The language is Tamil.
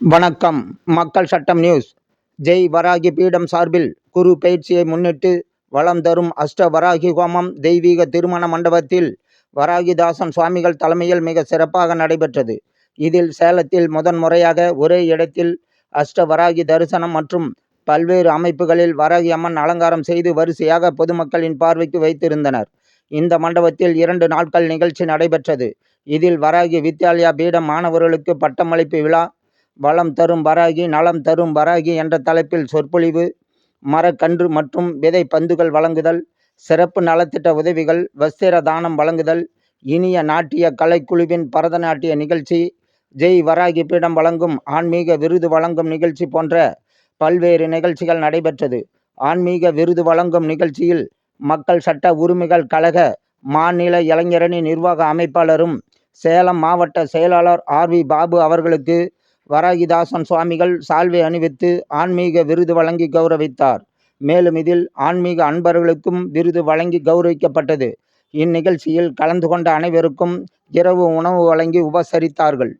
வணக்கம். மக்கள் சட்டம் நியூஸ். ஜெய் வராகி பீடம் சார்பில் குரு பயிற்சியை முன்னிட்டு வளம் தரும் அஷ்ட வராகி ஹோமம் தெய்வீக திருமண மண்டபத்தில் வராகிதாசன் சுவாமிகள் தலைமையில் மிக சிறப்பாக நடைபெற்றது. இதில் சேலத்தில் முதன் முறையாக ஒரே இடத்தில் அஷ்ட வராகி தரிசனம் மற்றும் பல்வேறு அமைப்புகளில் வராகி அம்மன் அலங்காரம் செய்து வரிசையாக பொதுமக்களின் பார்வைக்கு வைத்திருந்தனர். இந்த மண்டபத்தில் இரண்டு நாட்கள் நிகழ்ச்சி நடைபெற்றது. இதில் வராகி வித்யாலயா பீடம் மாணவர்களுக்கு பட்டமளிப்பு விழா வளம் தரும் வராகி நலம் தரும் வராகி என்ற தலைப்பில் சொற்பொழிவு மரக்கன்று மற்றும் விதை பந்துகள் வழங்குதல் சிறப்பு நலத்திட்ட உதவிகள் வஸ்திர தானம் வழங்குதல் இனிய நாட்டிய கலைக்குழுவின் பரதநாட்டிய நிகழ்ச்சி ஜெய் வராகி பீடம் வழங்கும் ஆன்மீக விருது வழங்கும் நிகழ்ச்சி போன்ற பல்வேறு நிகழ்ச்சிகள் நடைபெற்றது. ஆன்மீக விருது வழங்கும் நிகழ்ச்சியில் மக்கள் சட்ட உரிமைகள் கழக மாநில இளைஞரணி நிர்வாக அமைப்பாளரும் சேலம் மாவட்ட செயலாளர் ஆர் வி பாபு அவர்களுக்கு வராகிதாசன் சுவாமிகள் சால்வை அணிவித்து ஆன்மீக விருது வழங்கி கௌரவித்தார். மேலும் இதில் ஆன்மீக அன்பர்களுக்கும் விருது வழங்கி கௌரவிக்கப்பட்டது. இந்நிகழ்ச்சியில் கலந்து கொண்ட அனைவருக்கும் இரவு உணவு வழங்கி உபசரித்தார்கள்.